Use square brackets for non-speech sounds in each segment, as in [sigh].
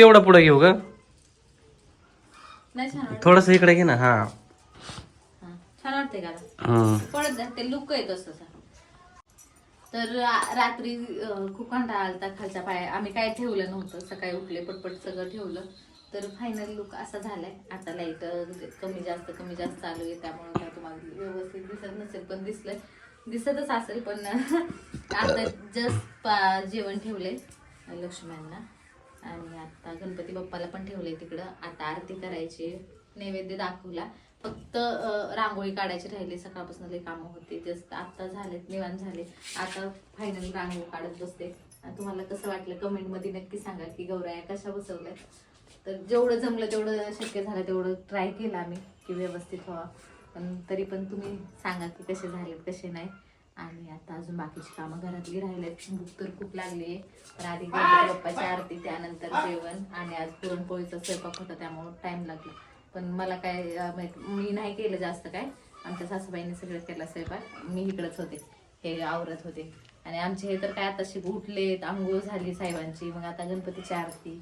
एवढं पुढे घेऊ का नाही छान वाटत थोडस इकडे घे ना हा. हा. छान वाटते का? हम्म. पडत नाही, ते लुक येत असतं. तर रा- रात्री अं, खूप कंटाळा आलता खालच्या पाया. आम्ही काय ठेवलं नव्हतं सकाळी उठले पटपट सगळं ठेवलं. तर फायनल लुक असा झालाय. आता लाइट कमी जास्त कमी जास्त चालू आहे. त्यामुळे काय तुम्हाला व्यवस्थित दिसत नसेल पण दिसलंय. दिसतच असेल पण [laughs] आता जस्ट जेवण ठेवले लक्ष्म्यांना. आणि आता गणपती बाप्पाला पण ठेवलंय तिकडं. आता आरती करायची नैवेद्य दाखवला. फक्त रांगोळी काढायची राहिली. सकाळपासून लई कामं होते. जस्ट आता झाले निवांत झाले. आता फायनल रांगोळी काढत बसते तुम्हाला कसं वाटलं? कमेंटमध्ये नक्की सांगा की गौराया कशा बसवल्या तर जेवढं जमलं तेवढं शक्य झालं. तेवढं ट्राय केलं आम्ही की व्यवस्थित व्हावा. पण तरी पण तुम्ही सांगा की कसे झालेत कसे नाही. आणि आता अजून बाकीची कामं घरातली राहिलेत. भूक तर खूप लागली आहे पण आधी गणपती बाप्पाची आरती त्यानंतर जेवण आणि आज पुरणपोळीचा स्वयंपाक होता त्यामुळे टाइम लागला. पण मला काय मी नाही केलं जास्त काय. आमच्या सासूबाईने सगळं केला स्वयंपाक. मी इकडंच होते. हे आवरत होते. आणि आमचे हे तर काय आताशी उठलेत आंघोळ झाली साहेबांची. मग आता गणपतीची आरती.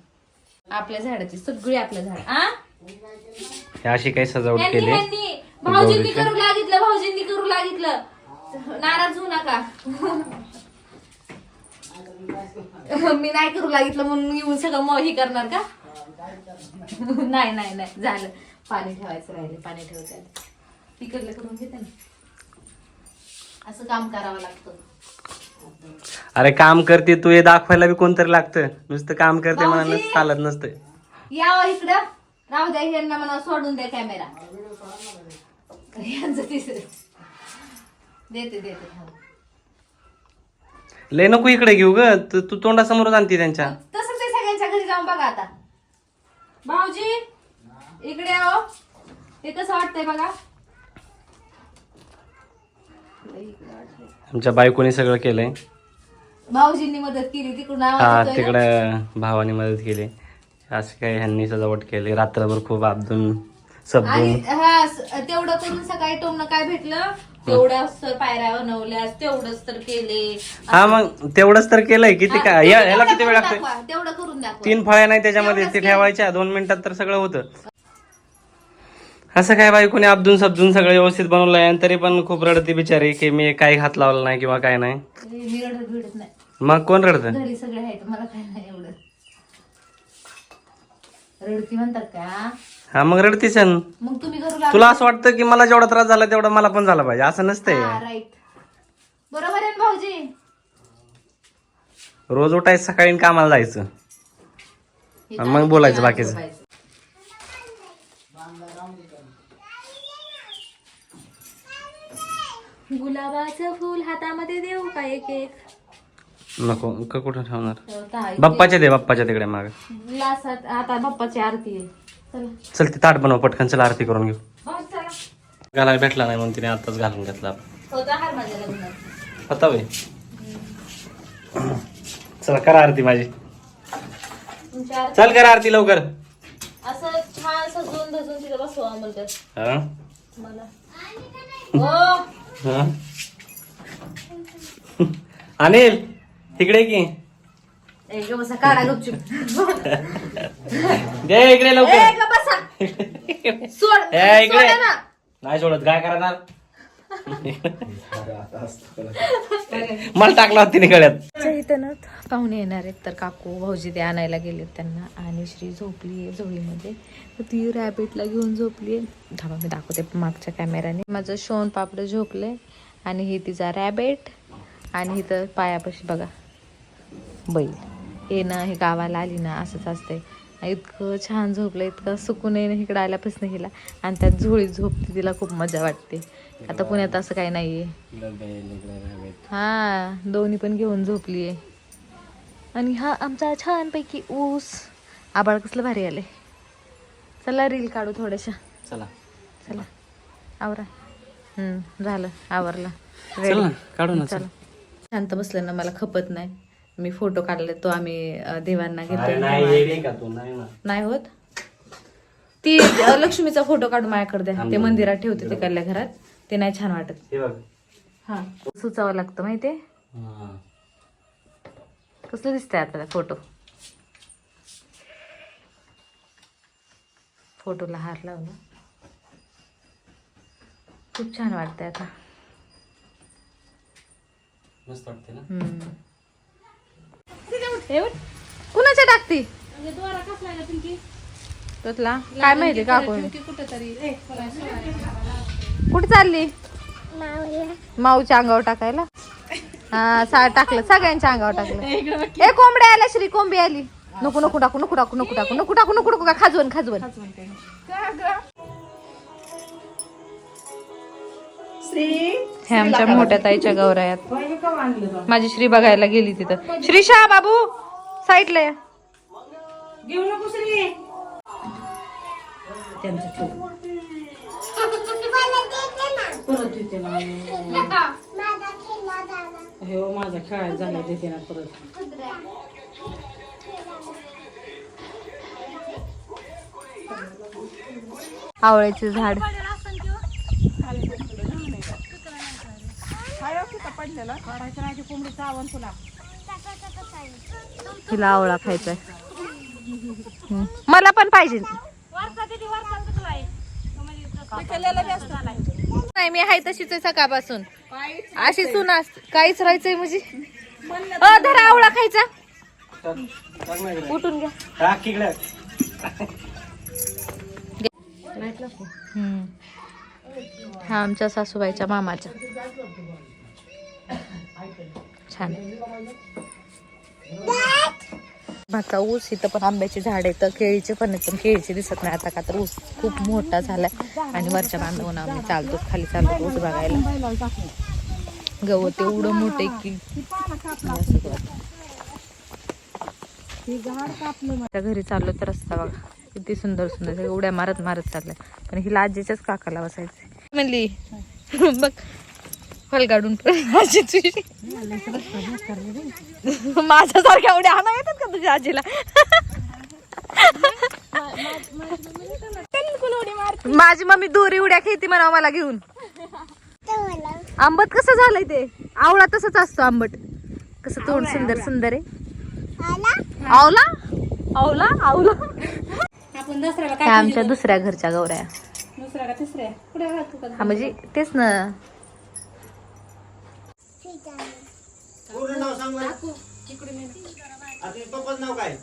आपल्या झाडाची सगळी आपल्या झाड. आ? हे अशी काही सजावट केली? भाऊजींनी. करू लागितलं भाऊजींनी करू लागितलं. नाराज होऊ नका. मी नाही करू लागितलं म्हणून येऊन सगळं मग हे करणार का? नाही नाही नाही. झालं. पाणी ठेवायचं राहिले पाणी ठेवते. तिकडलं करून घेते ना. असं काम करावं लागतं. अरे काम करते तू हे दाखवायला बी कोणतरी लागतं. नुसतं काम करते भाऊजी! चालत नसतं यावं इकडं. राहू द्या यांना मला सोडून द्या कॅमेरा. यांचं तिसरं. देते देते थांब. लय नको इकडे घेऊ ग. तू तू तोंडासमोर आणते त्यांच्या. तसंच आहे सगळ्यांच्या घरी जाऊन बघा आता. भाऊजी इकडे आहो हे. कसं वाटतंय बघा. आमच्या बायकोने सगळं केलंय. भाऊजींनी मदत केली तिकडून हा आवाज येतोय ना? तिकडं भावाने मदत केली. असं काय ह्यांनी सजावट केली. रात्रभर खूप अब्दून आणि सबदून हा स- तेवढं करून सकाळी टोमनं काय भेटलं? तेवढ्या पायऱ्या बनवल्या तेवढंच तर केले. हा मग तेवढंच तर केलंय. किती हा, काय तेवढं- या- याला किती वेळ करून दाखवा, तेवढं करून दाखवा. तीन फळ्या नाही त्याच्यामध्ये ते. ठेवायच्या दोन मिनिटात तर सगळं होतं. असं काय बायकोने अब्दून सबदून सगळं व्यवस्थित बनवलंय आणि तरी पण खूप रडते बिचारी की मी काही हात लावला नाही किंवा काय नाही. मी रडत भिडत नाही. मग कोण रडत? घरी सगळे आहेत मला काय नाही एवढं. रडती म्हणतात का? हा मग रडतीच आहे. मग तुम्ही करू लागला तुला असं वाटतं की मला जेवढा त्रास झाला तेवढा मला पण झाला पाहिजे असं नसतंय. राईट बरोबर आहे ना भाऊजी? रोज उठायचं सकाळी आणि कामाला जायचं. हे आणि मग बोलायचं बाकीचं. गुलाबाचं फुल हातामध्ये देऊ का एक एक? नको क- कुठं ठेवणार? बाप्पाच्या दे बाप्पाच्या तिकडे माग. ग्लासात आता बाप्पाची आरती आहे. चला. ते ताट बनव पटकन. चला आरती करून घेऊ. चला. घालायला भेटला नाही म्हणून तिने आताच घालून घेतला. होता वय चला करा आरती माझी. चल करा आरती लवकर. असं छान सजवून धजून तिथं बसवा म्हणतात हा? मला. हो. हा? अनिल तिकडे की. एक बसा काढा [laughs] गपचूप दे इकडे लवकर. ए, ग बसा. सोड ए, इकडे. सोडा ना. नाही सोडत काय करणार? [laughs] मला टाकला होता तिने गळ्यात. आमच्या इथं ना पाहुणे येणार आहेत तर काकू भाऊजी ते आणायला गेलेत त्यांना. आणि श्री झोपली आहे झोळीमध्ये. तर ती रॅबिटला घेऊन झोपली आहे. थांबा मी दाखवते मागच्या कॅमेऱ्याने माझं शोन पापड झोपले आणि ही तिचा रॅबिट आणि इथं पायापाशी बघा बैल. ना हे गावाला आली ना असंच असतंय. इतकं छान झोपलं इतकं सुकून आहे ना इकडं आल्यापासून हिला. आणि त्यात झोळीत झोपते तिला खूप मजा वाटते. आता पुण्यात असं काही नाहीये. हा दोन्ही पण घेऊन झोपली आहे आणि हा आमचा छानपैकी ऊस. आबाळ कसलं भारी आले चला रील काढू थोड्याशा. चला. चला. आवरा. हम्म झालं आवरला. काढू ना चला. शांत बसलं ना मला खपत नाही. मी फोटो काढले तो आम्ही देवांना घेतो नाही तू? होत? ती लक्ष्मीचा फोटो काढून माझ्याकडे द्या. ते मंदिरात ठेवते तिकडल्या घरात. ते नाही छान वाटत. हे हा. सुचावं लागतं माहितीये. कसलं दिसतंय आता फोटो? फोटोला हार लावला. खूप छान वाटतंय आता. मस्त वाटते ना? हम्म. कुणाच्या टाकती? तुला काय माहिती का कोणी कुठे चालली? माऊच्या अंगावर टाकायला? हा सा टाकलं. सगळ्यांच्या अंगावर टाकलं. ए कोंबड्या आल्या श्री कोंबडी आली नको नको टाकू नको टाकू नको टाकू नको टाकू नको टाकू का खाजवण खाजवण. हे आमच्या मोठ्या ताईच्या गौरायात. माझी श्री बघायला गेली तिथं. श्रीशा बाबू साईडला या. घेऊ नको श्री. हो माझा खेळायला झाला देते ना परत. आवळ्याचे झाड. तिला. आवळा खायचा मला पण पाहिजे. नाही मी आहे तशीच आहे सकाळपासून. अशी सून काहीच राहायचंय म्हणजे अ, धरा आवळा खायचा. उठून घ्या. हा आमच्या सासूबाईच्या मामाच्या. छान. भाचा ऊस इथं पण आंब्याची झाड आहेत. केळीचे पण आहेत पण केळीचे दिसत नाही. आता का तर ऊस खूप मोठा झालाय. आणि वरच्या बांधवून आम्ही चालतो खाली चालतो ऊस बघायला. गवत एवढं मोठे की. त्या घरी चाललो तर रस्ता बघा. किती सुंदर सुंदर. उड्या मारत मारत चाललाय. पण हिला आजीच्याच काकाला बसायचं म्हणली बघ फल काढून आजी तुझी. माझ्यासारख्या उड्या आणा येतात का तुझ्या आजीला? माझी मम्मी दोरी उड्या खेळती म्हणा मला घेऊन. आंबट कसं झालंय ते? आवळा तसंच असतो आंबट. कसं तोंड सुंदर सुंदर आहे. आवला? आवला? आवला. आपण दसऱ्याला ह्या आमच्या दुसऱ्या घरच्या गौऱ्या. दुसऱ्या का? तिसऱ्या हा म्हणजे तेच ना. पूर्ण नाव सांग बरं. आता पप्पाचं नाव काय?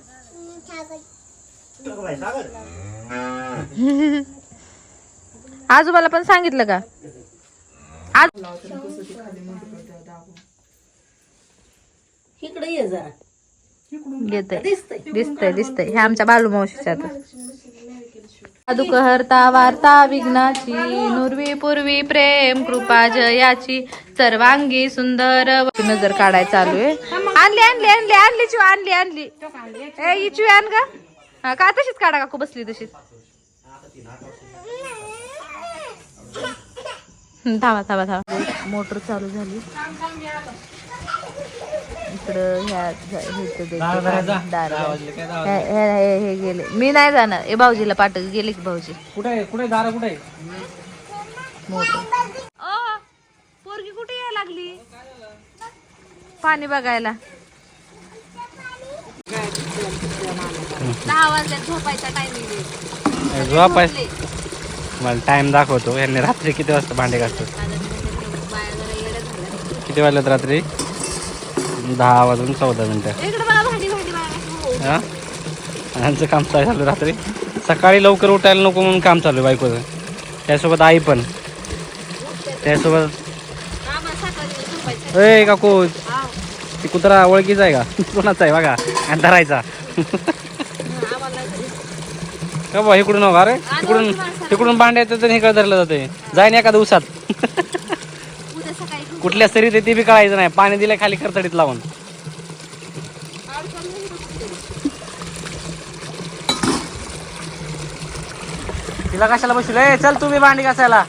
सागर. सागर? आजोबाला पण सांगितलं का? आज इकडे ये जरा. येतंय. दिसतंय. दिसतंय हे आमच्या बालू मावशीच्या दुःख हरता वार्ता विघ्नाची नुरवी पूर्वी प्रेम कृपा जयाची सर्वांगी सुंदर नजर काढाय चालू आहे. आणली आणली आणली आणली चिव आणली आणली. ए ही चिव आण का हा, का तशीच काढा काकू बसली तशीच. हं, थांबा थांबा थांबा. मोटर चालू झाली. इकडं ह्या हे- हे हे- हे गेले. मी नाही जाणार. ए भाऊजीला पाठ गेले की भाऊजी. कुठे कुठे दारा? कुठे कुठे यायला लागली? पाणी बघायला. दहा झोपायचा टायमिंग मला टाइम दाखवतो. यांनी रात्री किती वाजता भांडे घासतात? किती वाजल्यात रात्री? दहा वाजून चौदा मिनिटं. हा? यांचं काम चालू झालं रात्री. सकाळी लवकर उठायला नको म्हणून काम चालू आहे बायकोचं. त्यासोबत आई पण. त्यासोबत ए काकू. ती कुत्रा ओळखीचा आहे का? [laughs] कोणाचा आहे बघा. आणि धरायचा [laughs] का बा इकडून हो रे तिकडून तिकडून भांड्या येतात आणि इकडे धरलं जाते. जाईन एका दिवसात. [laughs] कुठल्या सरीत ते बी कळायचं नाही. पाणी दिलं खाली करतडीत लावून. तिला कशाला बसले चल तुम्ही भांडी कसायला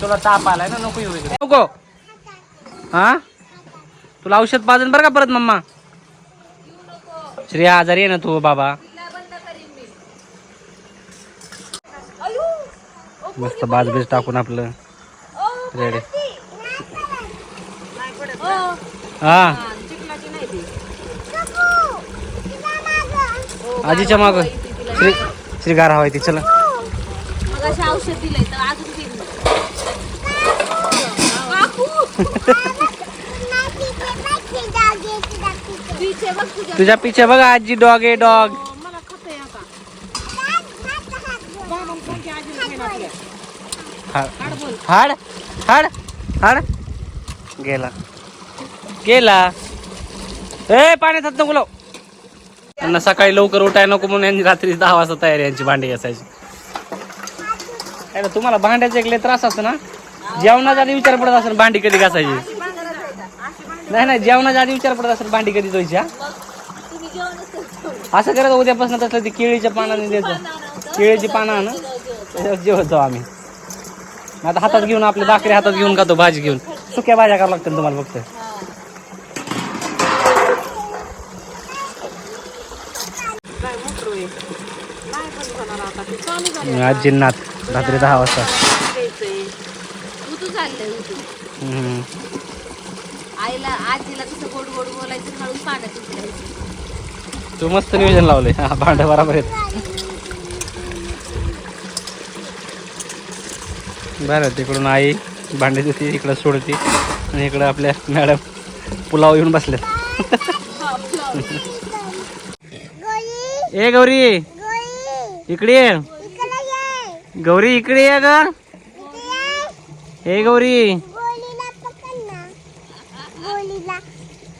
तुला ताप आलाय ना नको नको हा तुला औषध पाजन बरं का परत मम्मा श्री आजारी आहे ना तू बाबा मस्त बाज बीज टाकून आपलं रेडे हा आजीच्या माग श्री काहीतरी गार हवा चला. तुझ्या पिछे बघा आजी डॉग आहे डॉग. हाड हाड हाड गेला. गेला. ए पाण्यात हात नको त्यांना सकाळी लवकर उठाय नको म्हणून यांनी रात्री दहा वाजता तयारी यांची भांडी घासायची. तुम्हाला भांड्याचा एक त्रास असतो ना? जेवणाचा आधी विचार पडत असेल भांडी कधी घासायची. नाही नाही जेवणाच्या आधी विचार पडत असेल भांडी कधी धुवायची असं करत उद्यापासून तसलं ती केळीच्या पानाने द्यायचं केळीची पानं ना त्याच्यावर जेवत जाऊ आम्ही. आता हातात घेऊन आपली भाकरी हातात घेऊन खातो भाजी घेऊन. सुक्या भाज्या करावं लागतील तुम्हाला फक्त काय मोटर आहे नाही पण होणार आता ते चालू झाले आजीनाथ रात्री दहा वाजता. आईला आजीला कसं गोड गोड बोलायचं पाण्यात तू मस्त नियोजन लावले हा भांड बरोबर आहेत बरं तिकडून आई भांडे देते इकडं सोडते आणि इकडं आपल्या मॅडम पुलाव येऊन बसल्यात. ए गौरी. इकडे ये. गौरी इकडे ये ग. हे गौरी.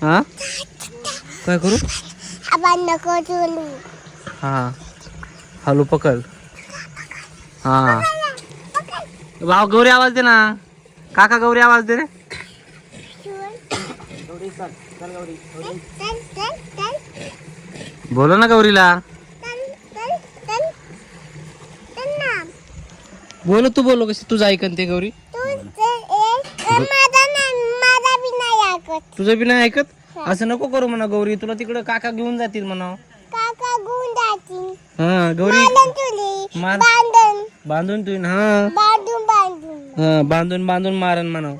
हा? काय करू? हा. हॅलो पकड. हा. भाव गौरी आवाज दे ना. काका गौरी आवाज दे रे. बोला ना गौरीला. बोलो तू बोलो कशी तुझं ऐकन ते गौरी. तुझं बी नाही ऐकत. असं नको करू म्हणा गौरी. तुला तिकडं काका घेऊन जातील म्हणा हा गौरी. मार बांधून. बांधून तू हा. बांधून बांधून. हा बांधून बांधून मारन म्हणा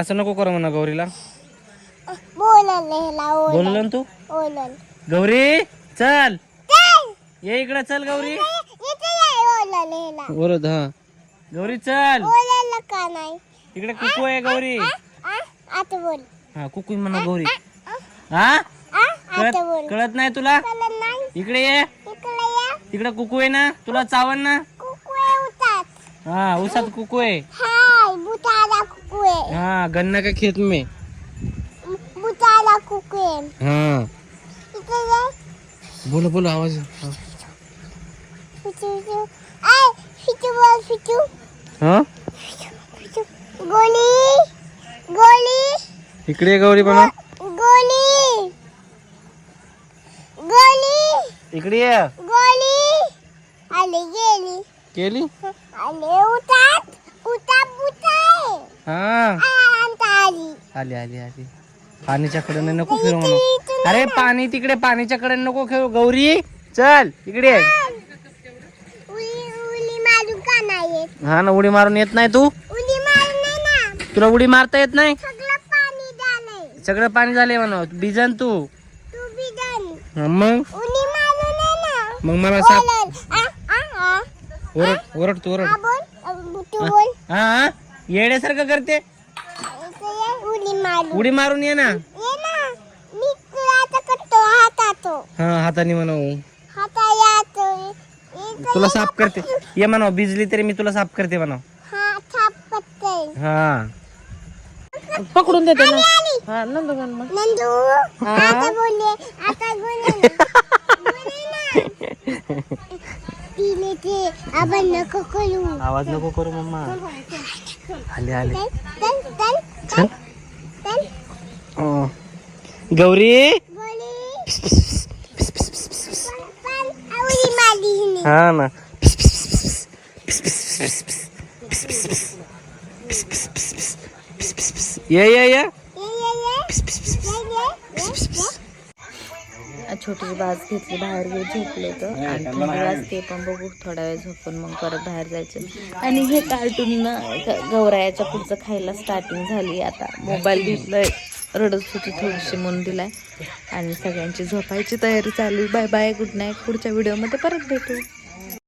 असं नको करू म्हणा गौरीला. बोलल तू. गौरी चल. ये इकडे चल गौरी. हा. गौरी चल. ओलल का नाही? इकडे कुकू आहे गौरी. आ? आता बोल. हा कुकू म्हणा गौरी? हा? आ? कळत आता बोल. कळत नाही तुला? नाही? इकडे ये. इकडे या. तिकडे कुकू आहे ना तुला चावन ना. कुकुळे उतात हा उसात कुकू आहे. हाय बुटाला कुकुळे हा गन्ना का खेत में? बुटाला कुकुळे हा. बोलो बोलो आवाज. हा. फिचू बोल फिचू हा? फिचू गोली गोली. इकडे गौरी म्हणा गोली गोली इकडे ये. गोली. आली गेली. केली आले उतात उता बुताय हा. आली. आली आली आली. पाणीच्या कडे नको खेळू म्हणा अरे पाणी तिकडे पाणीच्या कडे नको खेळू. गौरी चल इकडे ये. उली उली मारून का नाही येत हा ना उडी मारून येत नाही तू? उली मारून नाही ना. तुला उडी मारता येत नाही? सगळं पाणी झालंय. सगळं पाणी झाले म्हणा. बिजन तू. हा, मग? उली मारून नाही ना. मग मला साप बोलल आ आ आ. ओरड ओरड तू ओरड. आ बोल. अ, तू बोल. हा हा. येड्यासारखं करते. इथे ये उली मारून. उडी मारून ये ना. ये ना. मी तुला आता करतो हातातो. हा हाताने म्हणा इथे तुला साफ करते. ये म्हणा भिजली तरी मी तुला साफ करते म्हणा हा थाप पत्ते हा. पकडून देते ना हा नंदगण मग. नंदू आता बोलले आता बोलले तिने ते. आपण नको करू. आवाज नको करू मम्मा. आले आले. चल चल चल चल. अं. गौरी? बोली हा ना. ये ये ये. छोटीशी बाज घेतली बाहेर घेऊन झोपले तर आणि ते पण बघू थोडा वेळ झोपून मग परत बाहेर जायचं. आणि हे कार्टून गौरायाच्या पुढचं खायला स्टार्टिंग झाली आता. मोबाईल घेतलंय. रडत होती थोडीशी म्हणून दिलाय. आणि सगळ्यांची झोपायची तयारी चालू बाय बाय गुड नाईट पुढच्या व्हिडिओमध्ये परत भेटू.